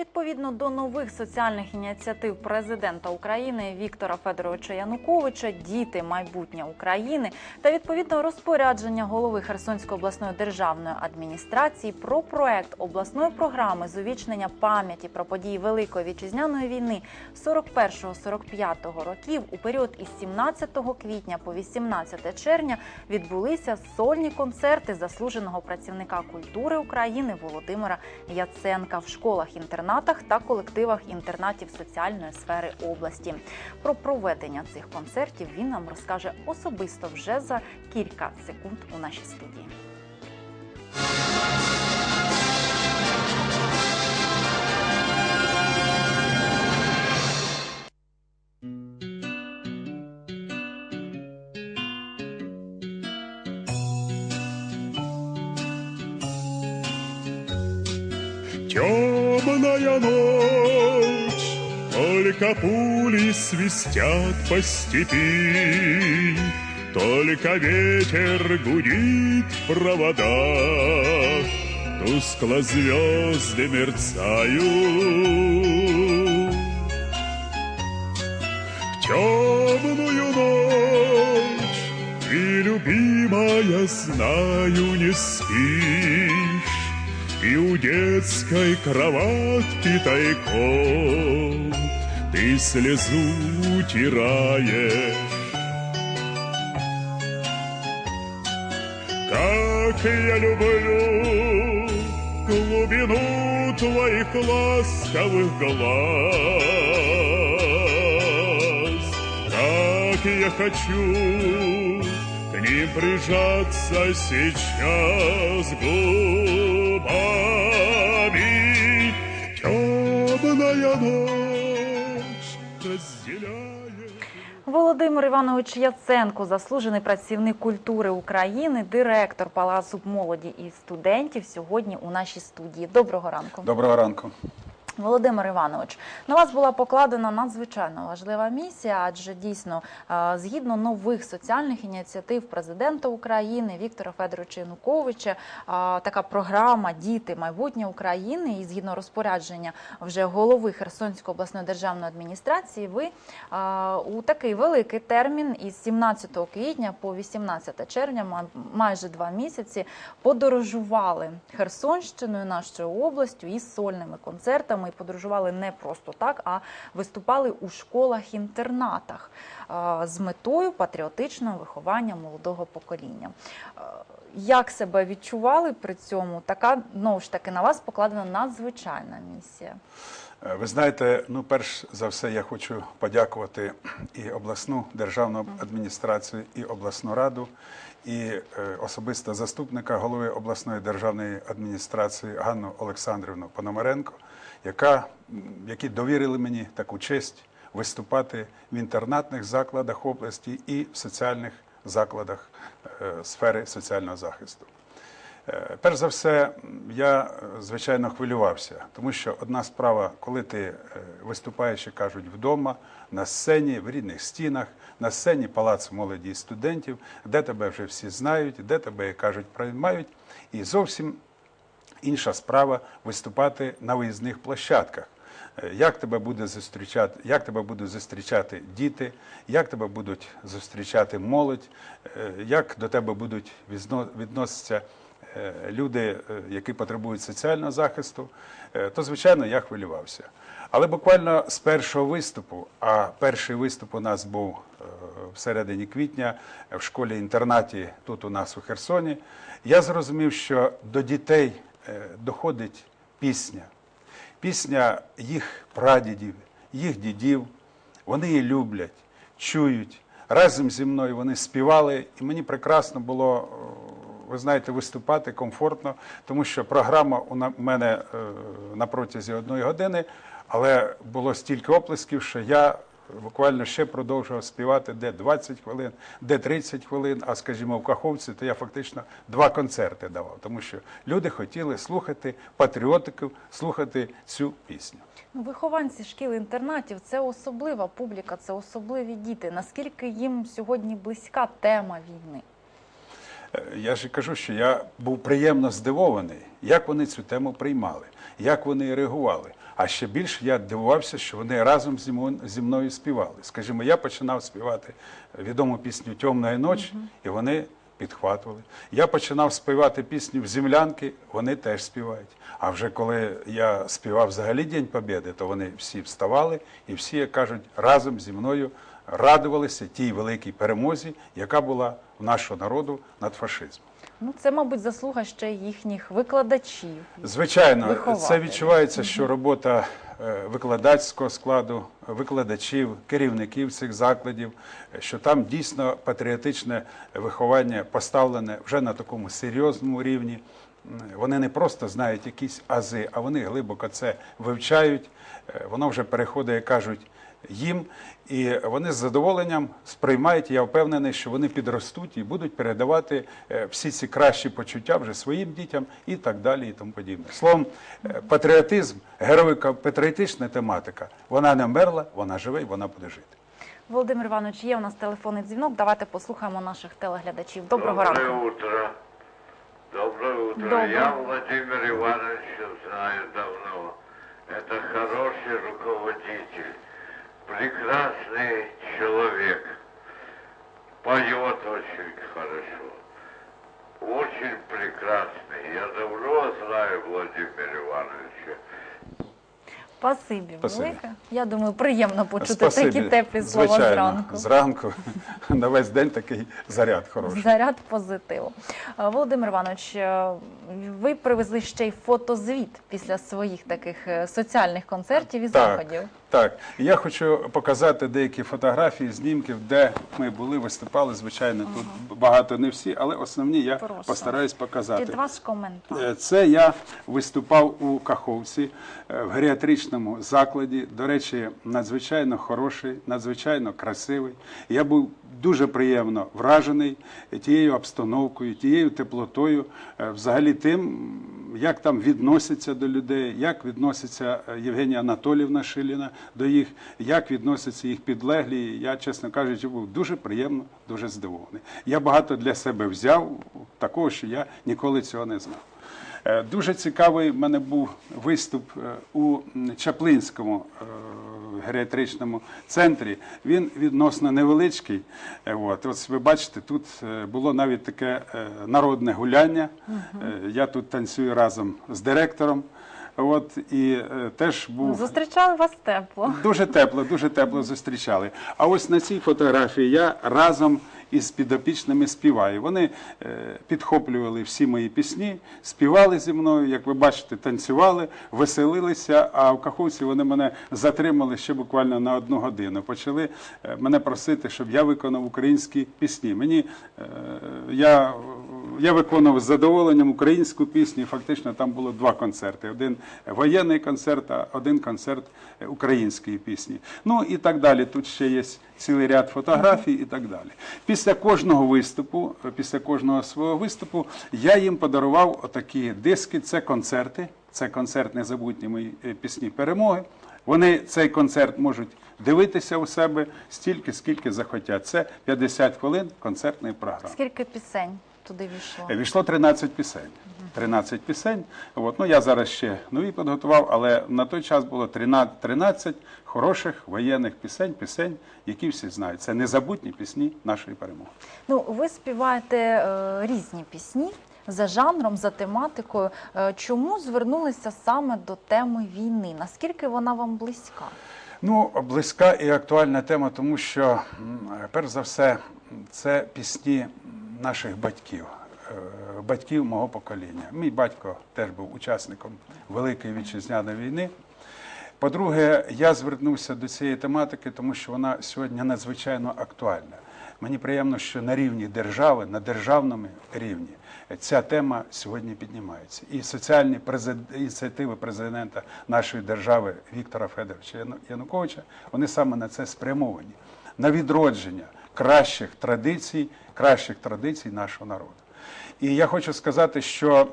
Відповідно до нових соціальних ініціатив президента України Віктора Федоровича Януковича, діти майбутнє України та відповідно розпорядження голови Херсонської обласної державної адміністрації про проект обласної програми з увічнення пам'яті про події Великої вітчизняної війни 41-45 років у період із 17 квітня по 18 червня відбулися сольні концерти заслуженого працівника культури України Володимира Яценка в школах-інтернатах та колективах інтернатів соціальної сфери області. Про проведення цих концертів він нам розкаже особисто вже за кілька секунд у нашій студії. Темная ночь, только пули свистят по степи, Только ветер гудит в проводах, Тускло звезды мерцают. В темную ночь ты, любимая, знаю, не спишь, и у детской кроватки тайком Ты слезу утираешь Как я люблю глубину твоих ласковых глаз. Как я хочу к ним прижаться сейчас губами Темная ночь разделяет Володимир Іванович Яценко, заслужений працівник культури України, директор Палацу молоді і студентів, сьогодні у нашій студії. Доброго ранку. Доброго ранку. Володимир Іванович, на вас була покладена надзвичайно важлива місія, адже дійсно, е, згідно нових соціальних ініціатив президента України Віктора Федоровича Януковича, е, така програма Діти майбутнє України і згідно розпорядження вже голови Херсонської обласної державної адміністрації, ви е, у такий великий термін із 17 квітня по 18 червня, ма- майже два місяці, подорожували Херсонщиною, нашою областю із сольними концертами. І подорожували не просто так, а виступали у школах-інтернатах е, з метою патріотичного виховання молодого покоління. Е, Як себе відчували при цьому? Така знову ж таки на вас покладена надзвичайна місія. Е, Ви знаєте, ну перш за все, я хочу подякувати і обласну державну адміністрацію, і обласну раду, і особисто заступника голови обласної державної адміністрації Ганну Олександрівну Пономаренко, яка, які довірили мені таку честь виступати в інтернатних закладах області і в соціальних закладах е, сфери соціального захисту. Е, Перш за все, я звичайно хвилювався, тому що одна справа, коли ти е, виступаєш, як кажуть, вдома, на сцені, в рідних стінах, на сцені палацу молоді і студентів, де тебе вже всі знають, де тебе, кажуть, приймають, і зовсім інша справа виступати на виїзних площадках. Е, Як тебе буде зустрічати, як тебе будуть зустрічати діти, як тебе будуть зустрічати молодь, е, як до тебе будуть відно- відноситися е, люди, які потребують соціального захисту, то звичайно я хвилювався. Але буквально з першого виступу, а перший виступ у нас був в середині квітня в школі-інтернаті тут у нас у Херсоні, я зрозумів, що до дітей доходить пісня. Пісня їх прадідів, їх дідів. Вони її люблять, чують. Разом зі мною вони співали, і мені прекрасно було, е, ви знаєте, виступати комфортно, тому що програма у мене е, на протязі одної години, але було стільки оплесків, що я буквально ще продовжував співати де 20 хвилин, де 30 хвилин. А скажімо, в Каховці, то я фактично два концерти давав, тому що люди хотіли слухати патріотиків, слухати цю пісню. Ну, Вихованці шкіл-інтернатів це особлива публіка, це особливі діти. Наскільки їм сьогодні близька тема війни? Е, Я ж кажу, що я був приємно здивований, як вони цю тему приймали, як вони реагували. А ще більше я дивувався, що вони разом зі мною, співали. Скажімо, я починав співати відому пісню Темна ніч, і вони підхватували. Я починав співати пісню в землянки, вони теж співають. А вже коли я співав взагалі День Побєди, то вони всі вставали і всі, як кажуть, разом зі мною радувалися тій великій перемозі, яка була в нашого народу над фашизмом. Ну, це, мабуть, заслуга ще їхніх викладачів. Звичайно, це відчувається, що робота е, викладацького складу, викладачів, керівників цих закладів, що там дійсно патріотичне виховання поставлене вже на такому серйозному рівні. Вони не просто знають якісь ази, а вони глибоко це вивчають. Е, Воно вже переходить, як кажуть, їм, і вони з задоволенням сприймають. Я впевнений, що вони підростуть і будуть передавати е, всі ці кращі почуття вже своїм дітям і так далі, і тому подібне. Словом, е, патріотизм, героїка, патріотична тематика, вона не вмерла, вона живе і вона буде жити. Володимир Іванович, є у нас телефонний дзвінок. Давайте послухаємо наших телеглядачів. Доброго Доброе ранку. утро. Доброе утро. Доброе. Я Владимир Иванович знаю давно. Это хороший руководитель, прекрасный человек. Поет очень хорошо. Очень прекрасный. Я давно знаю Владимира Ивановича. Спасибі, Спасибі. велике. Я думаю, приємно почути Спасибі. такі теплі слова Звичайно, зранку. Зранку на весь день такий заряд хороший. Заряд позитиву. Е, Володимир Іванович, е, ви привезли ще й фотозвіт після своїх таких е, соціальних концертів і заходів. Так, я хочу показати деякі фотографії, знімків, де ми були, виступали. Звичайно, тут багато не всі, але основні я Прошу. постараюсь показати. Під ваш коментар. Е, Це я виступав у Каховці е, в геріатричному закладі. До речі, надзвичайно хороший, надзвичайно красивий. Я був дуже приємно вражений тією обстановкою, тією теплотою, е, взагалі тим, як там відносяться до людей, як відноситься е, Євгенія Анатолівна Шиліна до їх, як відносяться їх підлеглі. Я, чесно кажучи, був дуже приємно, дуже здивований. Я багато для себе взяв такого, що я ніколи цього не знав. Е, Дуже цікавий в мене був виступ е, у Чаплинському е, геріатричному центрі. Він відносно невеличкий. От, ось ви бачите, тут було навіть таке народне гуляння. Я тут танцюю разом з директором. От, і е, теж був Зустрічали вас тепло. Дуже тепло, дуже тепло зустрічали. А ось на цій фотографії я разом із підопічними співаю. Вони е, підхоплювали всі мої пісні, співали зі мною, як ви бачите, танцювали, веселилися. А в Каховці вони мене затримали ще буквально на одну годину. Почали е, мене просити, щоб я виконав українські пісні. Мені я я виконував з задоволенням українську пісню. Фактично там було два концерти: один воєнний концерт, а один концерт е, української пісні. Ну і так далі. Тут ще є цілий ряд фотографій і так далі. Після кожного виступу, е, після кожного свого виступу, я їм подарував отакі диски. Це концерти, це концерт незабутні мої е, пісні перемоги. Вони цей концерт можуть дивитися у себе стільки, скільки захотять. Це 50 хвилин концертної програми. Скільки пісень туди війшло? Війшло 13 пісень. 13 пісень. От. Ну, я зараз ще нові підготував, але на той час було 13, 13 хороших воєнних пісень, пісень, які всі знають. Це незабутні пісні нашої перемоги. Ну, ви співаєте е, різні пісні за жанром, за тематикою. Е, чому звернулися саме до теми війни? Наскільки вона вам близька? Ну, близька і актуальна тема, тому що, перш за все, це пісні наших батьків, е, батьків мого покоління. Мій батько теж був учасником Великої вітчизняної війни. По-друге, я звернувся до цієї тематики, тому що вона сьогодні надзвичайно актуальна. Мені приємно, що на рівні держави, на державному рівні ця тема сьогодні піднімається. І соціальні ініціативи президента нашої держави Віктора Федоровича Януковича, вони саме на це спрямовані, на відродження кращих традицій, кращих традицій нашого народу. І я хочу сказати, що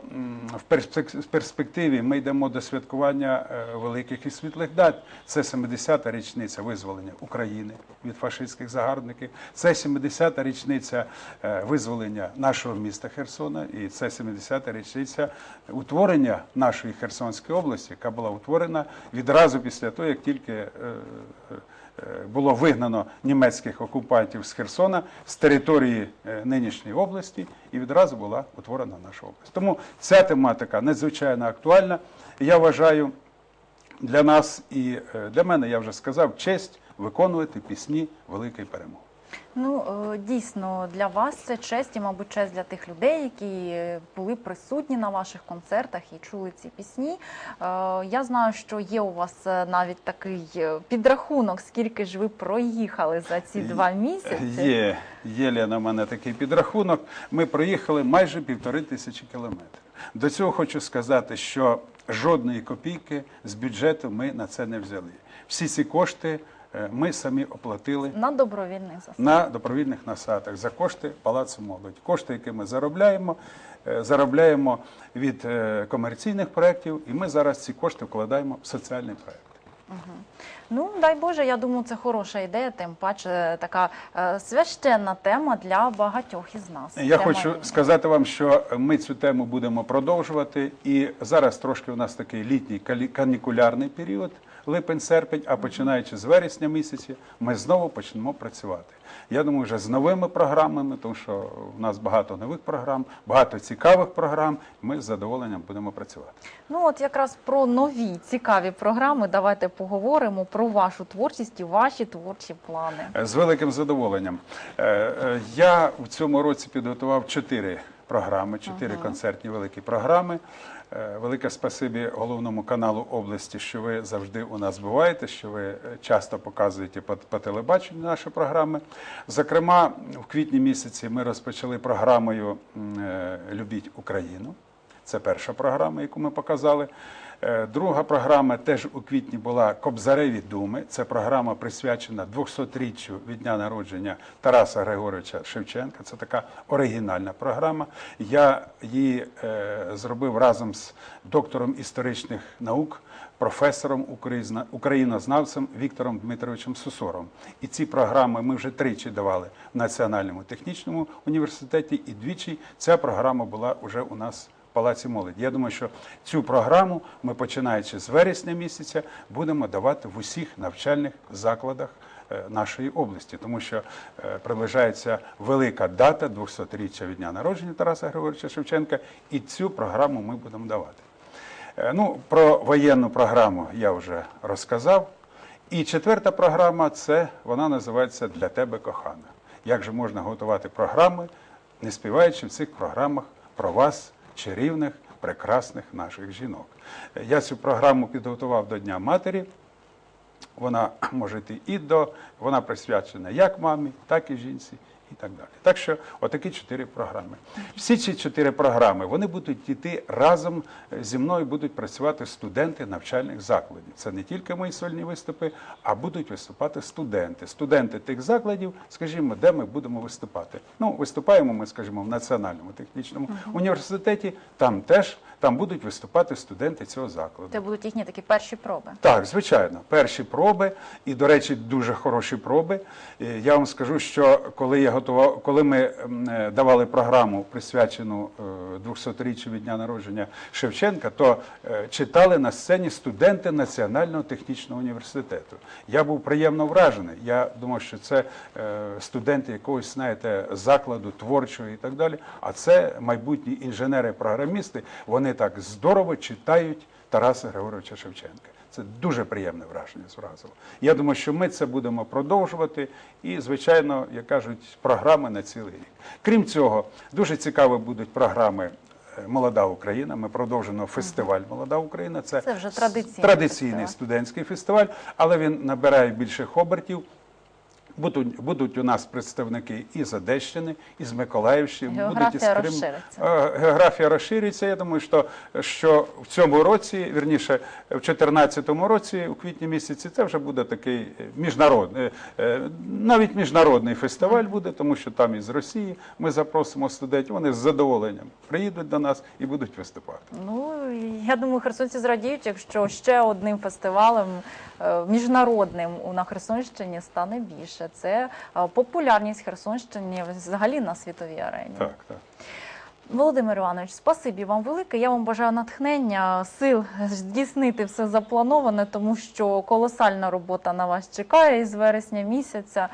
в перспек- перспективі ми йдемо до святкування е, великих і світлих дат. Це 70-та річниця визволення України від фашистських загарбників. Це 70-та річниця е, визволення нашого міста Херсона, і це 70-та річниця утворення нашої Херсонської області, яка була утворена відразу після того, як тільки е, було вигнано німецьких окупантів з Херсона з території е, нинішньої області, і відразу була утворена наша область. Тому ця тематика надзвичайно актуальна. Я вважаю для нас і е, для мене, я вже сказав, честь виконувати пісні великої перемоги. Ну е, дійсно для вас це честь і, мабуть, честь для тих людей, які були присутні на ваших концертах і чули ці пісні. Е, Я знаю, що є у вас е, навіть такий підрахунок, скільки ж ви проїхали за ці два місяці. Є, є Лена, у мене такий підрахунок. Ми проїхали майже півтори тисячі кілометрів. До цього хочу сказати, що жодної копійки з бюджету ми на це не взяли. Всі ці кошти ми самі оплатили На добровільних засадах. на добровільних насадах за кошти Палацу молоді. Кошти, які ми заробляємо, е, заробляємо від е, комерційних проєктів, і ми зараз ці кошти вкладаємо в соціальний проєкт. Ну дай Боже, я думаю, це хороша ідея, тим паче така е, священна тема для багатьох із нас. Я Тема хочу війни. сказати вам, що ми цю тему будемо продовжувати. І зараз трошки у нас такий літній канікулярний період, липень-серпень, а починаючи з вересня місяця, ми знову почнемо працювати. Я думаю, вже з новими програмами, тому що в нас багато нових програм, багато цікавих програм. Ми з задоволенням будемо працювати. Ну от якраз про нові цікаві програми. Давайте поговоримо про вашу творчість і ваші творчі плани. Е, З великим задоволенням. Е, е, Я в цьому році підготував чотири програми, чотири концертні великі програми. Велике спасибі головному каналу області, що ви завжди у нас буваєте, що ви часто показуєте по, по телебаченню наші програми. Зокрема, в квітні місяці ми розпочали програмою Любіть Україну. Це перша програма, яку ми показали. Е, Друга програма теж у квітні була Кобзареві думи. Це програма присвячена 200-річчю від дня народження Тараса Григоровича Шевченка. Це така оригінальна програма. Я її е, зробив разом з доктором історичних наук, професором українознавцем Віктором Дмитровичем Сусором. І ці програми ми вже тричі давали в Національному технічному університеті, і двічі ця програма була вже у нас Палаці молоді. Я думаю, що цю програму ми, починаючи з вересня місяця, будемо давати в усіх навчальних закладах е, нашої області, тому що е, приближається велика дата 200-річчя від дня народження Тараса Григоровича Шевченка, і цю програму ми будемо давати. Е, Ну, про воєнну програму я вже розказав. І четверта програма це вона називається Для тебе кохана. Як же можна готувати програми, не співаючи в цих програмах про вас, чарівних, прекрасних наших жінок. Я цю програму підготував до Дня матері. Вона може йти і до, вона присвячена як мамі, так і жінці, і так далі. Так що, отакі чотири програми. Всі ці чотири програми вони будуть йти разом зі мною, будуть працювати студенти навчальних закладів. Це не тільки мої сольні виступи, а будуть виступати студенти. Студенти тих закладів, скажімо, де ми будемо виступати. Ну, виступаємо ми, скажімо, в Національному технічному університеті. Там теж там будуть виступати студенти цього закладу. Це будуть їхні такі перші проби. Так, звичайно, перші проби, і, до речі, дуже хороші проби. Е, Я вам скажу, що коли я готував, коли ми е, давали програму, присвячену е, 200-річчю від дня народження Шевченка, то е, читали на сцені студенти Національного технічного університету. Я був приємно вражений. Я думав, що це е, студенти якогось, знаєте, закладу творчого і так далі. А це майбутні інженери-програмісти. Вони так здорово читають Тараса Григоровича Шевченка. Це дуже приємне враження зразило. Я думаю, що ми це будемо продовжувати і, звичайно, як кажуть, програми на цілий рік. Крім цього, дуже цікаві будуть програми. е, Молода Україна. Ми продовжуємо фестиваль Молода Україна. Це, Це вже традиційний традиційний фестиваль. студентський фестиваль, але він набирає більших обертів. Будуть, будуть у нас представники і з Одещини, і з Миколаївщини, будуть Географія із Криму. розшириться. Е, Географія розшириться. Я думаю, що, що в цьому році, вірніше, в 2014 році, у квітні місяці, це вже буде такий е, міжнародний, е, навіть міжнародний фестиваль буде, тому що там із Росії ми запросимо студентів. Вони з задоволенням приїдуть до нас і будуть виступати. Ну я думаю, херсонці зрадіють, якщо ще одним фестивалем міжнародним на Херсонщині стане більше. Це е, популярність Херсонщини взагалі на світовій арені. Так, так. Володимир Іванович, спасибі вам велике. Я вам бажаю натхнення, сил здійснити все заплановане, тому що колосальна робота на вас чекає із вересня місяця.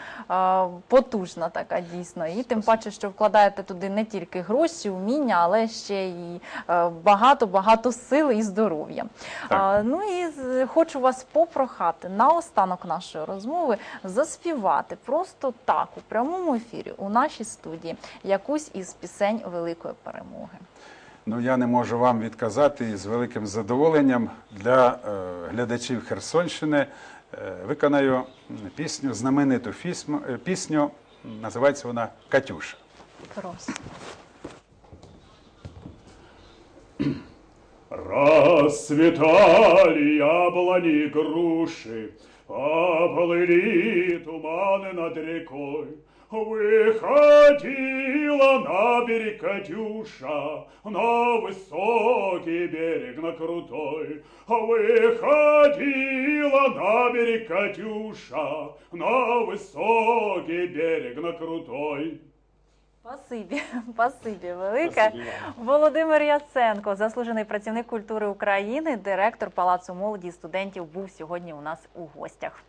Потужна така дійсно. І тим паче, що вкладаєте туди не тільки гроші, уміння, але ще й багато багато сил і здоров'я. Ну і хочу вас попрохати на останок нашої розмови заспівати просто так у прямому ефірі у нашій студії якусь із пісень великої перемоги. Ну, я не можу вам відказати і з великим задоволенням для е, глядачів Херсонщини е, виконаю пісню, знамениту фісму, е, пісню, називається вона Катюша. Прошу. Расцветали яблони и груши, Поплыли туманы над рекой. Выходила на берег Катюша, На высокий берег, на крутой. Выходила на берег Катюша, На высокий берег, на крутой. Спасибі, спасибі велике. Володимир Яценко, заслужений працівник культури України, директор Палацу молоді і студентів, був сьогодні у нас у гостях.